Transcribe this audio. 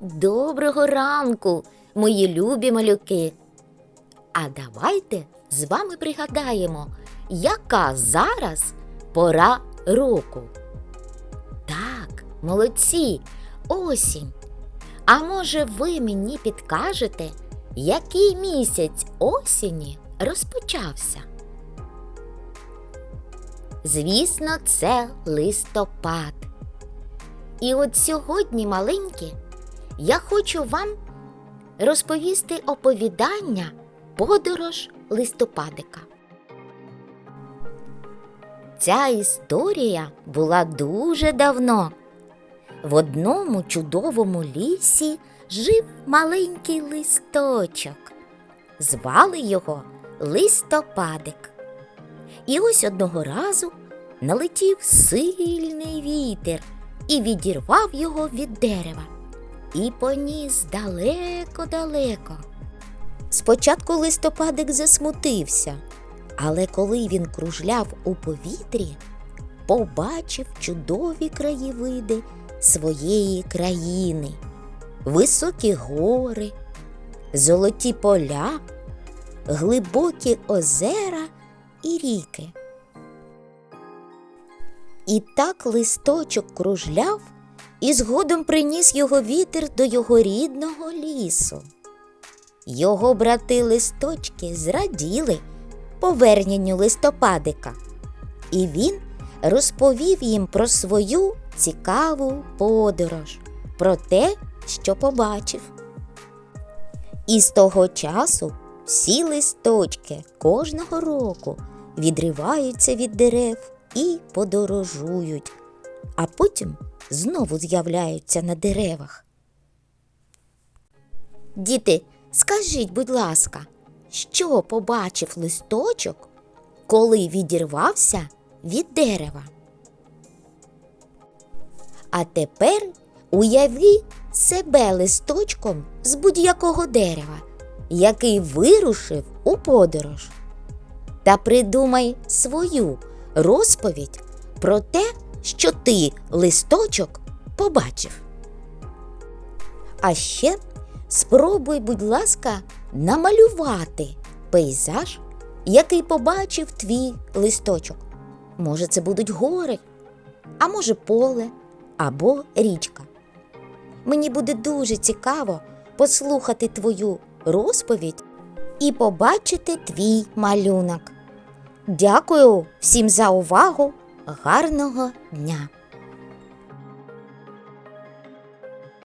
Доброго ранку, мої любі малюки. А давайте з вами пригадаємо, яка зараз пора року. Так, молодці, осінь. А може ви мені підкажете, який місяць осені розпочався? Звісно, це листопад. І от сьогодні, маленькі, я хочу вам розповісти оповідання Подорож листопадика. Ця історія була дуже давно. В одному чудовому лісі жив маленький листочок. Звали його Листопадик. І ось одного разу налетів сильний вітер і відірвав його від дерева і поніс далеко-далеко. Спочатку листопадик засмутився, але коли він кружляв у повітрі, побачив чудові краєвиди своєї країни, високі гори, золоті поля, глибокі озера і ріки. І так листочок кружляв і згодом приніс його вітер до його рідного лісу. Його брати листочки зраділи поверненню листопадика, і він розповів їм про свою цікаву подорож, про те, що побачив. І з того часу всі листочки кожного року відриваються від дерев і подорожують, а потім знову з'являються на деревах. Діти, скажіть, будь ласка, що побачив листочок, коли відірвався від дерева? А тепер уяви себе листочком з будь-якого дерева, який вирушив у подорож. Та придумай свою розповідь про те, що ти листочок побачив. А ще спробуй, будь ласка, намалювати пейзаж, який побачив твій листочок. Може, це будуть гори, а може поле або річка. Мені буде дуже цікаво послухати твою розповідь і побачити твій малюнок. Дякую всім за увагу. Гарного дня!